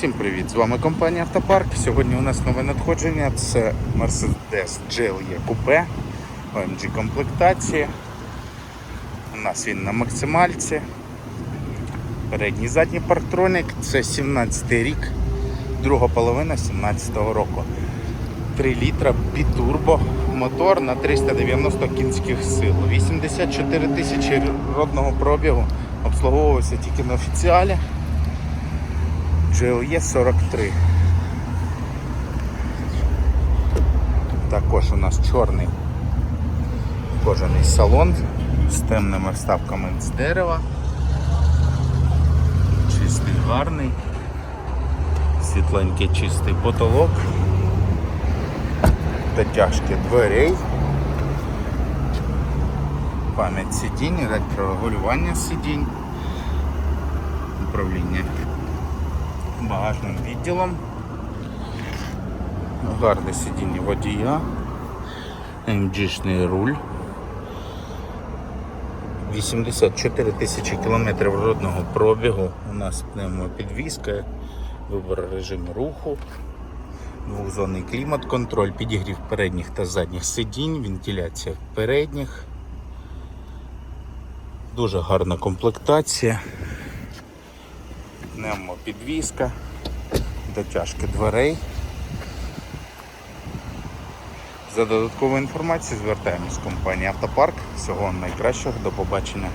Всім привіт! З вами компанія Автопарк. Сьогодні у нас нове надходження. Це Mercedes GLE Coupe OMG комплектації. У нас він на максимальці. Передній задній парктроник. Це 17 рік, друга половина 17 року. 3 літра бітурбо мотор на 390 кінських сил. 84 тисячі родного пробігу. Обслуговувався тільки на офіціалі. GLE 43. Також у нас чорний кожаний салон з темними вставками з дерева. Чистий гарний, світленький чистий потолок, дотяжки дверей, пам'ять сидінь, електрорегулювання сидінь, управління багажним відділом. Гарне сидіння водія, МГшний руль. 84 тисячі кілометрів родного пробігу. У нас пневмопідвізка, вибор режиму руху, двохзонний клімат-контроль, підігрів передніх та задніх сидінь, вентиляція передніх. Дуже гарна комплектація пневмопідвізка, дотяжки дверей. За додатковою інформацією звертаємось в компанію Автопарк. Всього найкращого, до побачення.